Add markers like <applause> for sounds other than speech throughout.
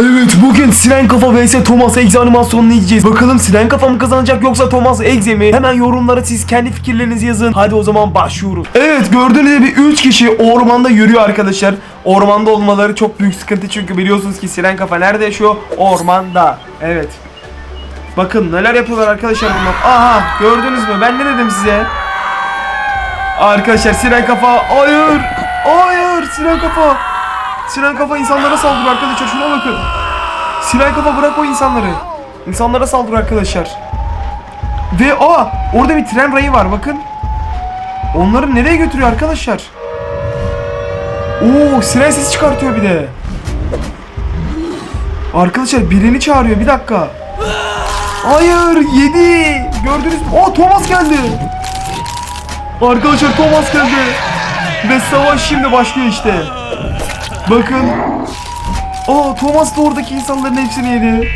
Evet bugün Siren Kafa vs Thomas Egze animasyonunu izleyeceğiz. Bakalım Siren Kafa mı kazanacak yoksa Thomas Egze mi? Hemen yorumlara siz kendi fikirlerinizi yazın. Hadi o zaman başlıyoruz. Evet gördüğünüz gibi 3 kişi ormanda yürüyor arkadaşlar. Ormanda olmaları çok büyük sıkıntı çünkü biliyorsunuz ki Siren Kafa nerede yaşıyor? Ormanda. Evet. Bakın neler yapıyorlar arkadaşlar bunlar. Aha gördünüz mü? Ben ne dedim size? Arkadaşlar Siren Kafa hayır. Hayır Siren Kafa. Siren Kafa insanlara saldırıyor arkadaşlar şuna bakın. Siren Kafa bırak o insanları. İnsanlara saldırıyor arkadaşlar. Ve aa orada bir tren rayı var bakın. Onları nereye götürüyor arkadaşlar? Oo siren sesi çıkartıyor bir de. Arkadaşlar birini çağırıyor bir dakika. Hayır yedi. Gördünüz mü? Oo Thomas geldi. Arkadaşlar Thomas geldi. Ve savaş şimdi başlıyor işte. Bakın. Aa Thomas da oradaki insanların hepsini yedi.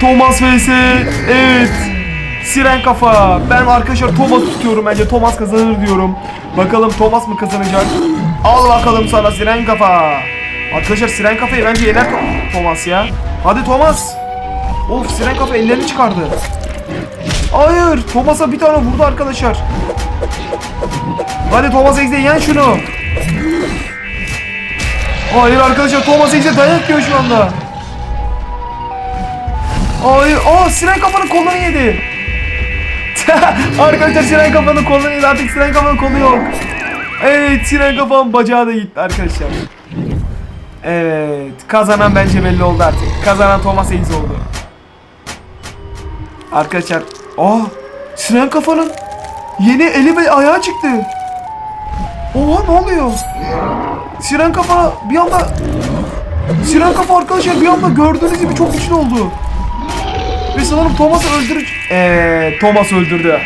Thomas vs. Evet. Siren kafa. Ben arkadaşlar Thomas tutuyorum bence. Thomas kazanır diyorum. Bakalım Thomas mı kazanacak? Al bakalım sana Siren kafa. Arkadaşlar Siren kafayı bence yener Thomas ya. Hadi Thomas. Of Siren kafa ellerini çıkardı. Hayır. Thomas'a bir tane vurdu arkadaşlar. Hadi Thomas Egze yen şunu. Hayır arkadaşlar Thomas Egze dayak yiyor şu anda. Hayır. Aa Siren kafanın kolunu yedi. <laughs> arkadaşlar Siren kafanın kolunu yedi. Artık Siren kafanın kolu yok. Evet Siren kafanın bacağı da gitti arkadaşlar. Evet. Kazanan bence belli oldu artık. Kazanan Thomas Egze oldu. Arkadaşlar. Aa Siren kafanın yeni eli ve ayağı çıktı. Oha ne oluyor? Siren kafa bir anda Siren kafa arkadaşlar bir anda gördüğünüz gibi çok güçlü oldu. Ve sanırım Thomas öldürücü. Evet Thomas öldürdü.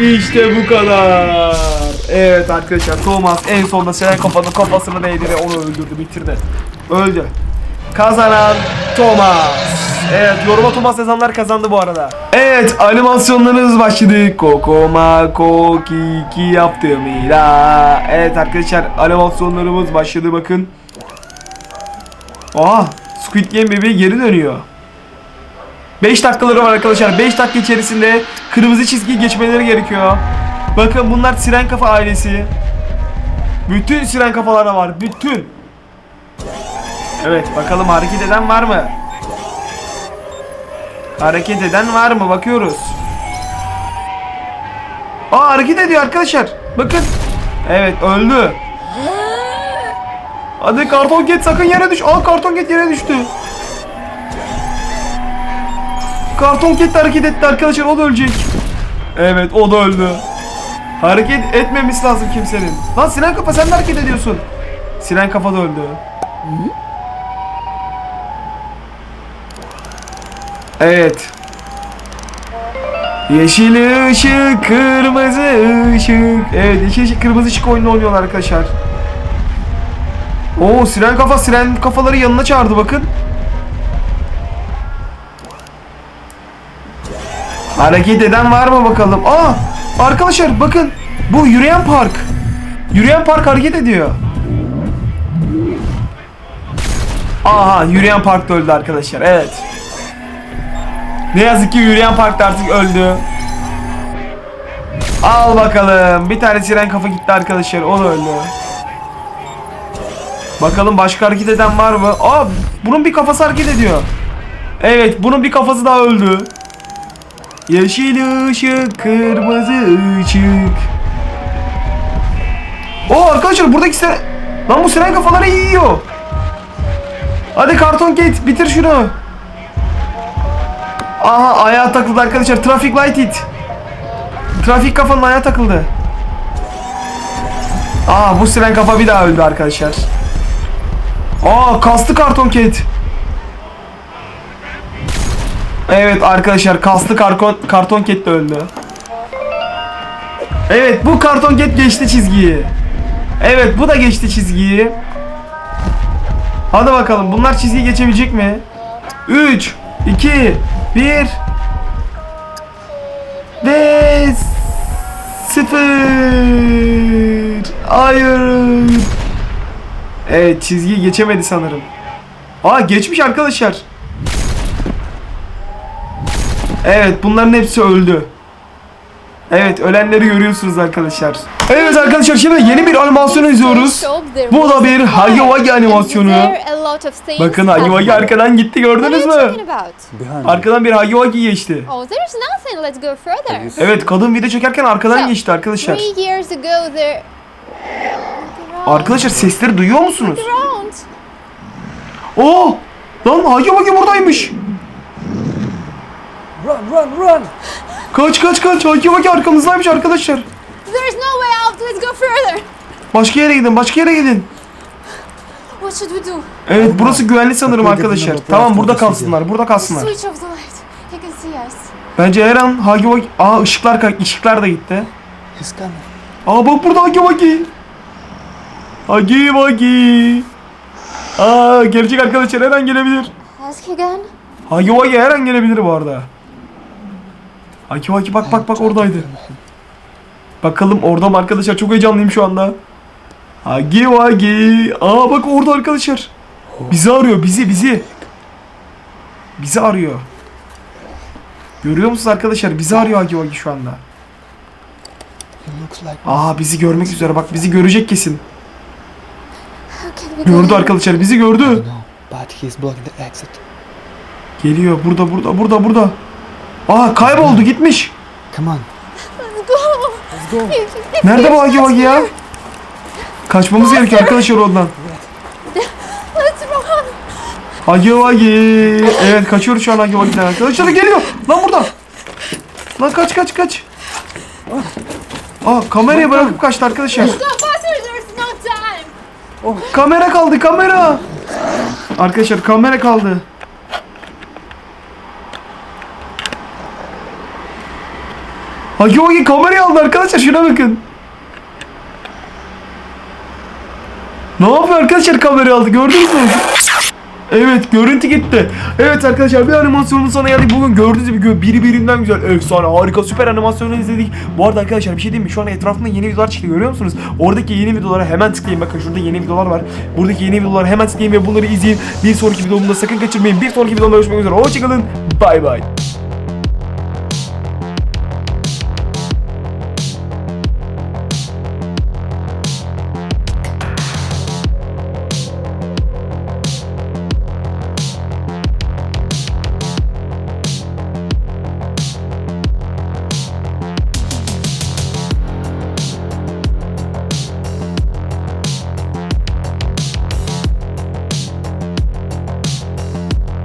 İşte bu kadar. Evet arkadaşlar Thomas en sonunda Siren kafanın kafasını değdi ve onu öldürdü bitirdi. Öldü. Kazanan Thomas. Evet yoruma Thomas yazanlar kazandı bu arada. Evet animasyonlarımız başladı. Kokoma kokiki yaptım ira. Evet arkadaşlar animasyonlarımız başladı bakın. Aa Squid Game bebeği geri dönüyor. 5 dakikaları var arkadaşlar. 5 dakika içerisinde kırmızı çizgiyi geçmeleri gerekiyor. Bakın bunlar Siren Kafa ailesi. Bütün Siren Kafalara var. Bütün. Evet bakalım hareket eden var mı? Hareket eden var mı? Bakıyoruz. Aa hareket ediyor arkadaşlar. Bakın. Evet öldü. Hadi karton get sakın yere düş. Aa karton get yere düştü. Karton ket hareket etti arkadaşlar o da ölecek. Evet o da öldü. Hareket etmemesi lazım kimsenin. Lan Sinan Kafa sen de hareket ediyorsun. Sinan Kafa da öldü. Evet. Yeşil ışık, kırmızı ışık. Evet, yeşil ışık, kırmızı ışık oyununu oynuyorlar arkadaşlar. Oo, siren kafa, siren kafaları yanına çağırdı bakın. Hareket eden var mı bakalım? Aa, arkadaşlar bakın. Bu yürüyen park. Yürüyen park hareket ediyor. Aha, yürüyen park da öldü arkadaşlar. Evet. Ne yazık ki yürüyen parkta artık öldü. Al bakalım. Bir tane siren kafa gitti arkadaşlar. O da öldü. Bakalım başka hareket eden var mı? Aa bunun bir kafası hareket ediyor. Evet bunun bir kafası daha öldü. Yeşil ışık, kırmızı ışık. Oo arkadaşlar buradaki siren... Lan bu siren kafaları yiyor. Hadi karton git bitir şunu. Aha ayağa takıldı arkadaşlar. Traffic light it. Trafik kafanın ayağa takıldı. Aa bu siren kafa bir daha öldü arkadaşlar. Aa kastı karton ket. Evet arkadaşlar kaslı karton karton ket de öldü. Evet bu karton ket geçti çizgiyi. Evet bu da geçti çizgiyi. Hadi bakalım bunlar çizgiyi geçebilecek mi? 3 2 1 Ve 0 Hayır Evet çizgiyi geçemedi sanırım. Aa geçmiş arkadaşlar. Evet bunların hepsi öldü. Evet ölenleri görüyorsunuz arkadaşlar. Evet arkadaşlar şimdi yeni bir animasyonu izliyoruz. Bu da bir Wuggy animasyonu. Bakın Wuggy arkadan gitti gördünüz mü? Arkadan bir Wuggy geçti. Oh. Evet kadın video çekerken arkadan geçti arkadaşlar. Arkadaşlar sesleri duyuyor musunuz? Oo! Lan Huggy Wuggy buradaymış. Run, run, run! Kaç kaç kaç Wuggy arkamızdaymış arkadaşlar. There's no way out. Let's go further. Başka yere gidin başka yere gidin. What should we do? Evet burası güvenli sanırım arkadaşlar. Tamam burada kalsınlar burada kalsınlar. Switch off the light. He can see us. Bence her an Huggy Wuggy... Aa ışıklar ışıklar da gitti. He's coming. Aa bak burada Huggy Wuggy. Huggy Wuggy. Aa gelecek arkadaşlar her an gelebilir. Ask again. Huggy Wuggy her an gelebilir bu arada. Huggy Wuggy bak bak bak oradaydı. Bakalım orada mı arkadaşlar çok heyecanlıyım şu anda. Huggy Wuggy. Aa bak orada arkadaşlar. Bizi arıyor bizi bizi. Bizi arıyor. Görüyor musunuz arkadaşlar? Bizi arıyor Huggy Wuggy şu anda. Aa bizi görmek üzere bak bizi görecek kesin. Gördü arkadaşlar bizi gördü. Geliyor burada burada burada burada. Aa kayboldu gitmiş. Come on. Go. Nerede bu not Wuggy ya? Kaçmamız gerekiyor arkadaşlar oradan. Huggy Wuggy. Evet kaçıyoruz şu an Huggy Wuggy'den arkadaşlar geliyor. Lan burada. Lan kaç kaç kaç. Aa kamerayı bırakıp kaçtı arkadaşlar. Time. Kamera kaldı kamera. Arkadaşlar kamera kaldı. Huggy Wuggy kamerayı aldı arkadaşlar şuna bakın. Ne yapıyor arkadaşlar kamerayı aldı gördünüz mü? Evet görüntü gitti. Evet arkadaşlar bir animasyonun sonuna geldik. Bugün gördüğünüz gibi gö- birbirinden güzel, efsane, harika, süper animasyonu izledik. Bu arada arkadaşlar bir şey diyeyim mi? Şu an etrafında yeni videolar çıktı görüyor musunuz? Oradaki yeni videolara hemen tıklayın. Bakın şurada yeni videolar var. Buradaki yeni videolara hemen tıklayın ve bunları izleyin. Bir sonraki videomda sakın kaçırmayın. Bir sonraki videomda görüşmek üzere. Hoşçakalın. Bay bay.